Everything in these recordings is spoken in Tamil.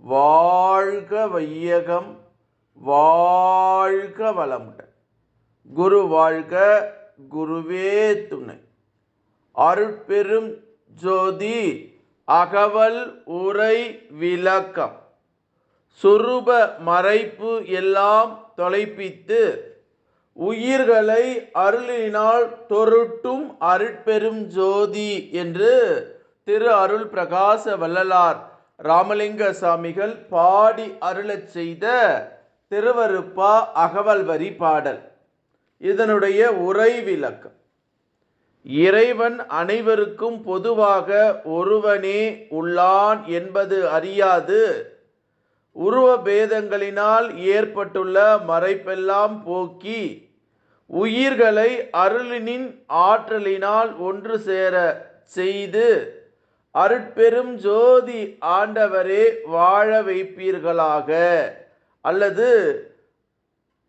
வாழ்க வையகம் வாழ்க வளமுடன். குரு வாழ்க குருவே துணை. அருட்பெரும் ஜோதி அகவல் உரை விளக்கம். சுரூப மறைப்பு எல்லாம் தொலைப்பித்து உயிர்களை அருளினால் தொருட்டும் அருட்பெரும் ஜோதி என்று திரு அருள் பிரகாச வள்ளலார் ராமலிங்க சாமிகள் பாடி அருளச் செய்த திருவருப்பா அகவல் வரி பாடல். இதனுடைய உரை விளக்கம். இறைவன் அனைவருக்கும் பொதுவாக ஒருவனே உள்ளான் என்பது அறியாது. உருவ பேதங்களினால் ஏற்பட்டுள்ள மறைப்பெல்லாம் போக்கி உயிர்களை அருளினின் ஆற்றலினால் ஒன்று சேர செய்து அருட்பெரும் ஜோதி ஆண்டவரே வாழ வைப்பீர்களாக. அல்லது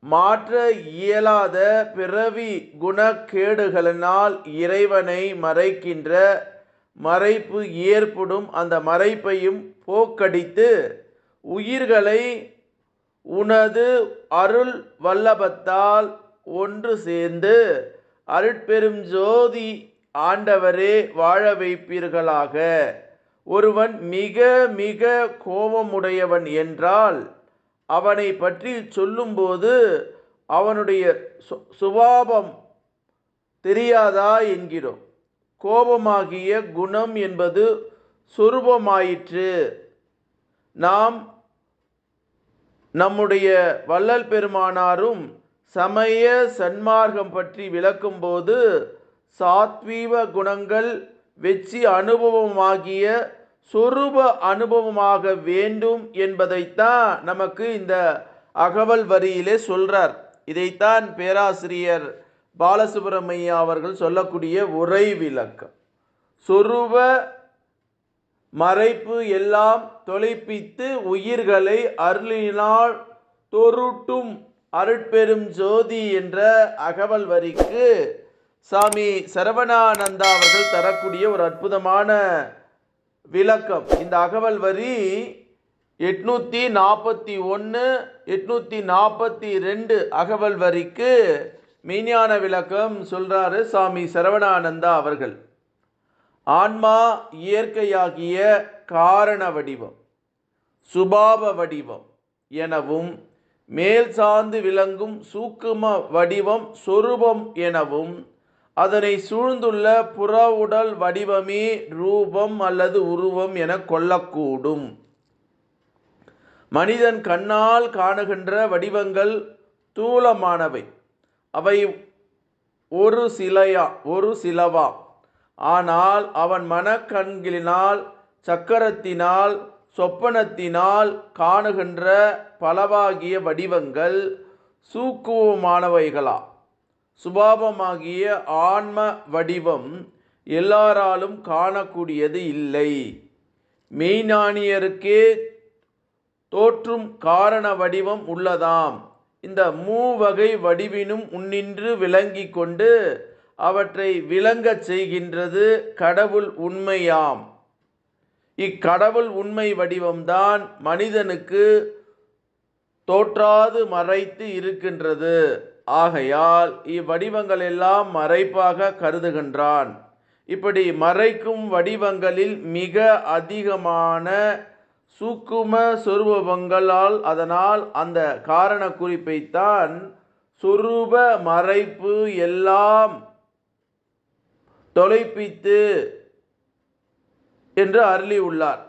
மாற்ற இயலாத பிறவி குணக்கேடுகளினால் இறைவனை மறைக்கின்ற மறைப்பு ஏற்படும் அந்த மறைப்பையும் போக்கடித்து உயிர்களை உனது அருள் வல்லபத்தால் ஒன்று சேர்ந்து அருட்பெரும் ஜோதி ஆண்டவரே வாழ வைப்பீர்களாக. ஒருவன் மிக மிக கோபமுடையவன் என்றால் அவனை பற்றி சொல்லும்போது அவனுடைய சு- சுபாவம் தெரியாதா என்கிறோம். கோபமாகிய குணம் என்பது சொரூபமாயிற்று. நாம் நம்முடைய வள்ளல் பெருமானாரும் சமய சன்மார்க்கம் பற்றி விளக்கும்போது சாத்வீக குணங்கள் வெற்றி அனுபவமாகிய சொரூப அனுபவமாக வேண்டும் என்பதைத்தான் நமக்கு இந்த அகவல் வரியிலே சொல்றார். இதைத்தான் பேராசிரியர் பாலசுப்ரமணியா அவர்கள் சொல்லக்கூடிய உரை விளக்கம். சொரூப மறைப்பு எல்லாம் தொலைப்பித்து உயிர்களை அருளினால் தொருட்டும் அருட்பெரும் ஜோதி என்ற அகவல் வரிக்கு சாமி சரவணானந்தா அவர்கள் தரக்கூடிய ஒரு அற்புதமான விளக்கம். இந்த அகவல் வரி எட்நூற்றி நாற்பத்தி ஒன்று எட்நூற்றி நாற்பத்தி ரெண்டு அகவல் வரிக்கு மெய்ஞான விளக்கம் சொல்கிறாரு சாமி சரவணானந்தா அவர்கள். ஆன்மா இயற்கையாகிய காரண வடிவம் சுபாவ வடிவம் எனவும் மேல் சார்ந்து விளங்கும் சூக்கும வடிவம் சொரூபம் எனவும் அதனை சூழ்ந்துள்ள புற உடல் வடிவமே ரூபம் அல்லது உருவம் என கொள்ளக்கூடும். மனிதன் கண்ணால் காணுகின்ற வடிவங்கள் தூலமானவை அவை ஒரு சிலையா ஒரு சிலவா. ஆனால் அவன் மனக்கண்களினால் சக்கரத்தினால் சொப்பனத்தினால் காணுகின்ற பலவாகிய வடிவங்கள் சூக்குவமானவைகளா? சுபாவமாகிய ஆன்ம வடிவம் எல்லாராலும் காணக்கூடியது இல்லை. மெய்ஞானியருக்கே தோற்றும் காரண வடிவம் உள்ளதாம். இந்த மூவகை வடிவினும் உன்னின்று விளங்கி கொண்டு அவற்றை விளங்கச் செய்கின்றது கடவுள் உண்மையாம். இக்கடவுள் உண்மை வடிவம்தான் மனிதனுக்கு தோற்றாது மறைத்து இருக்கின்றது. ஆகையால் இவ்வடிவங்கள் எல்லாம் மறைப்பாக கருதுகின்றான். இப்படி மறைக்கும் வடிவங்களில் மிக அதிகமான சூக்கும சொரூபங்களால் அதனால் அந்த காரண குறிப்பைத்தான் சொரூப மறைப்பு எல்லாம் தொலைப்பித்து என்று அருளி உள்ளார்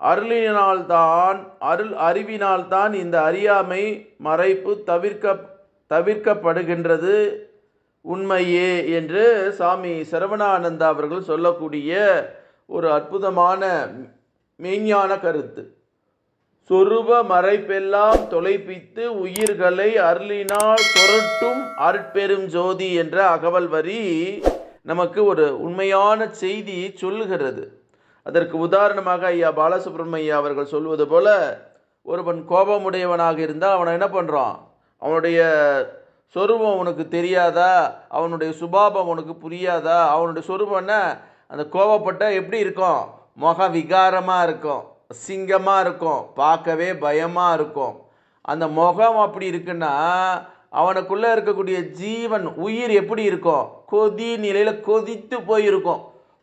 அருளினால்தான் அருள் அறிவினால்தான் இந்த அறியாமை மறைப்பு தவிர்க்க தவிர்க்கப்படுகின்றது. உண்மையே என்று சாமி சரவணானந்தா அவர்கள் சொல்லக்கூடிய ஒரு அற்புதமான மெய்ஞான கருத்து. சொருப மறைப்பெல்லாம் தொலைப்பித்து உயிர்களை அருளினால் தொரட்டும் அருட்பெரும் ஜோதி என்ற அகவல் வரி நமக்கு ஒரு உண்மையான செய்தியை சொல்லுகிறது. அதற்கு உதாரணமாக ஐயா பாலசுப்ரமணியா அவர்கள் சொல்வது போல ஒருவன் கோபமுடையவனாக இருந்தால் அவனை என்ன பண்ணுறான் அவனுடைய சொரூபம் உனக்கு தெரியாதா? அவனுடைய சுபாபம் உனக்கு புரியாதா? அவனுடைய சொரூபம் என்ன? அந்த கோவப்பட்ட எப்படி இருக்கும்? முக விகாரமாக இருக்கும். சிங்கமாக இருக்கும். பார்க்கவே பயமாக இருக்கும். அந்த முகம் அப்படி இருக்குன்னா அவனுக்குள்ளே இருக்கக்கூடிய ஜீவன் உயிர் எப்படி இருக்கும்? கொதி நிலையில் கொதித்து போயிருக்கும்.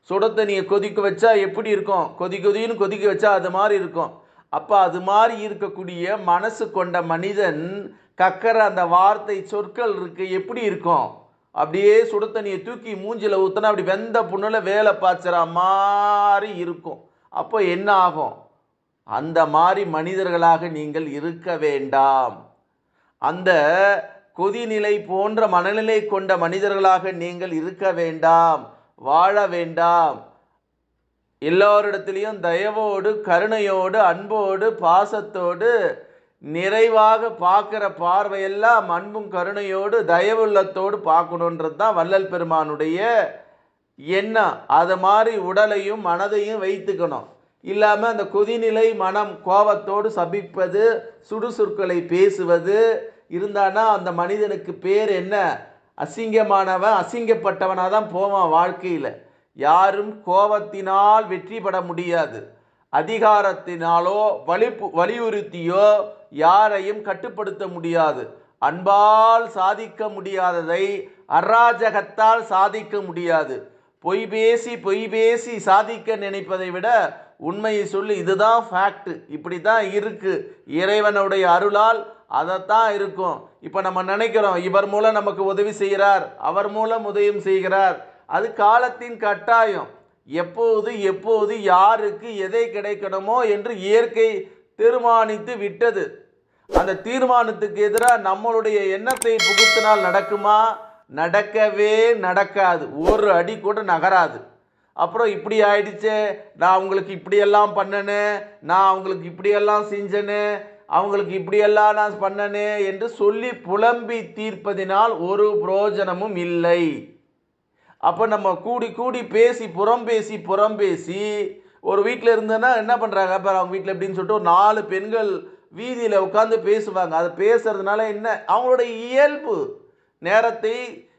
சுட தண்ணியை கொதிக்க வச்சா எப்படி இருக்கும்? கொதி கொதின்னு கொதிக்க வச்சா அது மாதிரி இருக்கும். அப்போ அது மாதிரி இருக்கக்கூடிய மனசு கொண்ட மனிதன் கக்கிற அந்த வார்த்தை சொற்கள் இருக்கு எப்படி இருக்கும்? அப்படியே சுட தண்ணியை தூக்கி மூஞ்சில் ஊற்றினா அப்படி வெந்த புண்ணில் வேலை பாய்ச்சற மாதிரி இருக்கும். அப்போ என்ன ஆகும்? அந்த மாதிரி மனிதர்களாக நீங்கள் இருக்க வேண்டாம். அந்த கொதிநிலை போன்ற மனநிலை கொண்ட மனிதர்களாக நீங்கள் இருக்க வேண்டாம். வாழ வேண்டாம். எல்லோரிடத்துலையும் தயவோடு கருணையோடு அன்போடு பாசத்தோடு நிறைவாக பார்க்குற பார்வையெல்லாம் அன்பும் கருணையோடு தயவுள்ளத்தோடு பார்க்கணுன்றது தான் வள்ளல் பெருமானுடைய எண்ணம். அது மாதிரி உடலையும் மனதையும் வைத்துக்கணும். இல்லாமல் அந்த கொதிநிலை மனம் கோபத்தோடு சபிப்பது சுடுசுற்களை பேசுவது இருந்தானா அந்த மனிதனுக்கு பேர் என்ன? அசிங்கமானவன் அசிங்கப்பட்டவனாக தான் போவான் வாழ்க்கையில். யாரும் கோபத்தினால் வெற்றி பெற முடியாது. அதிகாரத்தினாலோ வலிப்பு வலியுறுத்தியோ யாரையும் கட்டுப்படுத்த முடியாது. அன்பால் சாதிக்க முடியாததை அராஜகத்தால் சாதிக்க முடியாது. பொய் பேசி பொய் பேசி சாதிக்க நினைப்பதை விட உண்மையை சொல்லி இதுதான் ஃபேக்ட் இப்படி தான் இருக்குது இறைவனுடைய அருளால் அதைத்தான் இருக்கும். இப்போ நம்ம நினைக்கிறோம் இவர் மூலம் நமக்கு உதவி செய்கிறார் அவர் மூலம் உதவியும் செய்கிறார். அது காலத்தின் கட்டாயம். எப்போது எப்போது யாருக்கு எதை கிடைக்கணுமோ என்று இயற்கை தீர்மானித்து விட்டது. அந்த தீர்மானத்துக்கு எதிராக நம்மளுடைய எண்ணத்தை புகுத்தினால் நடக்குமா? நடக்கவே நடக்காது. ஒரு அடி கூட நகராது. அப்புறம் இப்படி ஆயிடுச்சே. நான் அவங்களுக்கு இப்படியெல்லாம் பண்ணனே. நான் அவங்களுக்கு இப்படியெல்லாம் செஞ்சனே. அவங்களுக்கு இப்படியெல்லாம் நான் பண்ணனே என்று சொல்லி புலம்பி தீர்ப்பதினால் ஒரு புரோஜனமும் இல்லை. அப்போ நம்ம கூடி கூடி பேசி புறம் பேசி புறம் பேசி ஒரு வீட்டில் இருந்தேன்னா என்ன பண்ணுறாங்க அப்போ அவங்க வீட்டில் எப்படின்னு சொல்லிட்டு ஒரு நாலு பெண்கள் வீதியில் உட்காந்து பேசுவாங்க. அது பேசுறதுனால என்ன? அவங்களுடைய இயல்பு நேரத்தை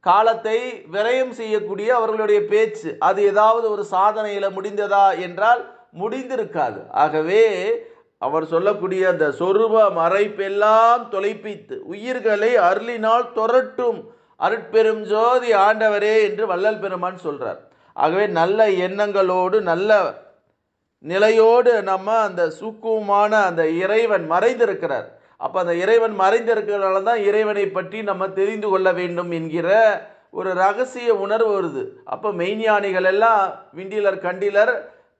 காலத்தை விரயம் செய்யக்கூடிய அவர்களுடைய பேச்சு. அது ஏதாவது ஒரு சாதனையில் முடிந்ததா என்றால் முடிந்திருக்காது. ஆகவே அவர் சொல்லக்கூடிய அந்த சொருப மறைப்பெல்லாம் தொலைப்பித்து உயிர்களை அருளினால் தொரட்டும் அருட்பெரும் ஜோதி ஆண்டவரே என்று வள்ளல் பெருமான் சொல்றார். ஆகவே நல்ல எண்ணங்களோடு நல்ல நிலையோடு நம்ம அந்த சுக்குமான அந்த இறைவன் மறைந்திருக்கிறார். அப்போ அந்த இறைவன் மறைந்திருக்கிறனால தான் இறைவனை பற்றி நம்ம தெரிந்து கொள்ள வேண்டும் என்கிற ஒரு ரகசிய உணர்வு வருது. அப்போ மெய்ஞானிகள் எல்லாம் விண்டிலர் கண்டிலர்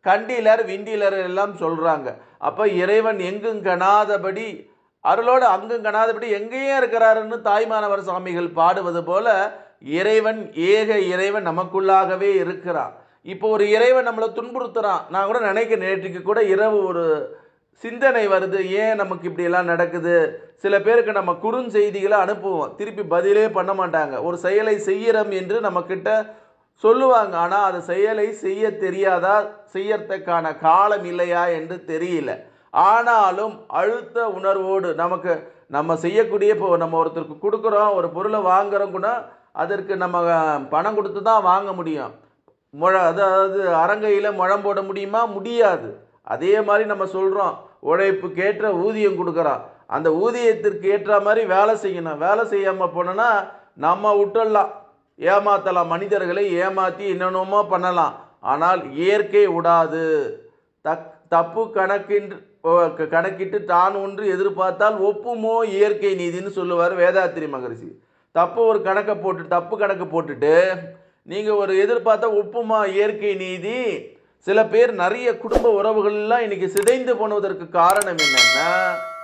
கண்டிலர் விண்டிலர் எல்லாம் சொல்கிறாங்க அப்போ இறைவன் எங்கும் கணாதபடி அருளோடு அங்கும் கணாதபடி எங்கேயும் இருக்கிறாருன்னு தாய்மானவர் சுவாமிகள் பாடுவது போல இறைவன் ஏக இறைவன் நமக்குள்ளாகவே இருக்கிறான். இப்போ ஒரு இறைவன் நம்மளை துன்புறுத்துகிறான் நான் கூட நினைக்க நேற்றுக்கு கூட இரவு ஒரு சிந்தனை வருது. ஏன் நமக்கு இப்படியெல்லாம் நடக்குது? சில பேருக்கு நம்ம குறுஞ்செய்திகளை அனுப்புவோம். திருப்பி பதிலே பண்ண மாட்டாங்க. ஒரு செயலை செய்கிறோம் என்று நம்மக்கிட்ட சொல்லுவாங்க. ஆனால் அது செயலை செய்ய தெரியாதா? செய்யறதுக்கான காலம் இல்லையா என்று தெரியல. ஆனாலும் அழுத்த உணர்வோடு நமக்கு நம்ம செய்யக்கூடிய இப்போ நம்ம ஒருத்தருக்கு கொடுக்குறோம் ஒரு பொருளை வாங்குறோம் கூட அதற்கு நம்ம பணம் கொடுத்து தான் வாங்க முடியும். முழ அதாவது அரங்கையில் முழம் போட முடியுமா? முடியாது. அதே மாதிரி நம்ம சொல்கிறோம் உழைப்புக்கேற்ற ஊதியம் கொடுக்குறான் அந்த ஊதியத்திற்கு ஏற்ற மாதிரி வேலை செய்யணும். வேலை செய்யாமல் போனோன்னா நம்ம விட்டுடலாம். ஏமாத்தலாம் மனிதர்களை ஏமாற்றி என்னென்னமோ பண்ணலாம். ஆனால் இயற்கை விடாது தக் தப்பு கணக்கின் கணக்கிட்டு தான் ஒன்று எதிர்பார்த்தால் ஒப்புமோ இயற்கை நீதின்னு சொல்லுவார் வேதாத்திரி மகரிஷி. தப்பு ஒரு கணக்கை போட்டு தப்பு கணக்கு போட்டுட்டு நீங்கள் ஒரு எதிர்பார்த்தா ஒப்புமா இயற்கை நீதி சில பேர் நிறைய குடும்ப உறவுகள்லாம் இன்னைக்கு சிதைந்து போனதற்கு காரணம் என்னென்னா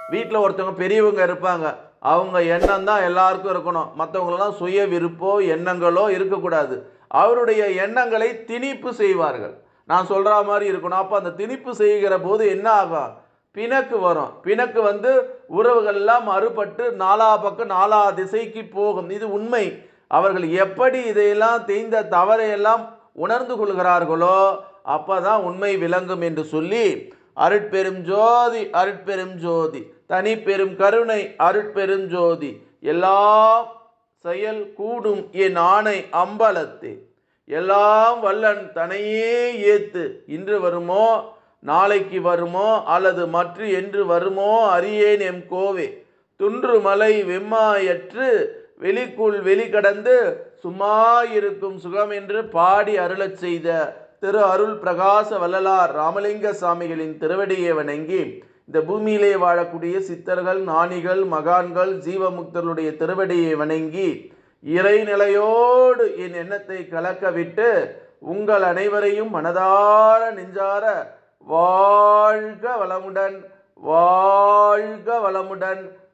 வீட்டில் ஒருத்தவங்க பெரியவங்க இருப்பாங்க. அவங்க எண்ணம் தான் எல்லாருக்கும் இருக்கணும். மற்றவங்களெல்லாம் சுய விருப்போ எண்ணங்களோ இருக்கக்கூடாது. அவருடைய எண்ணங்களை திணிப்பு செய்வார்கள். நான் சொல்கிற மாதிரி இருக்கணும். அப்போ அந்த திணிப்பு செய்கிற போது என்ன ஆகும்? பிணக்கு வரும். பிணக்கு வந்து உறவுகள்லாம் மறுபட்டு அறுபட்டு நாலா பக்கம் நாலா திசைக்கு போகும். இது உண்மை. அவர்கள் எப்படி இதையெல்லாம் தேய்ந்த தவறையெல்லாம் உணர்ந்து கொள்கிறார்களோ அப்பதான் உண்மை விளங்கும் என்று சொல்லி அருட்பெரும் ஜோதி அருட்பெரும் ஜோதி தனி பெரும் கருணை அருட்பெரும் ஜோதி எல்லாம் செயல் கூடும் என் ஆணை அம்பலத்தே. எல்லாம் வல்லன் தனையே ஏத்து இன்று வருமோ நாளைக்கு வருமோ அல்லது மற்ற என்று வருமோ அறியேன் எம் கோவே. துன்று மலை வெம்மாயற்று வெளிக்குள் வெளிக்கடந்து சும்மா இருக்கும் சுகம் என்று பாடி அருளச் செய்த திரு அருள் பிரகாச வள்ளலார் ராமலிங்க சாமிகளின் திருவடியை வணங்கி இந்த பூமியிலே வாழக்கூடிய சித்தர்கள் ஞானிகள் மகான்கள் ஜீவமுக்தர்களுடைய திருவடியை வணங்கி இறைநிலையோடு என் எண்ணத்தை கலக்க விட்டு உங்கள் அனைவரையும் மனதார நெஞ்சார வாழ்க வளமுடன் வாழ்க வளமுடன்.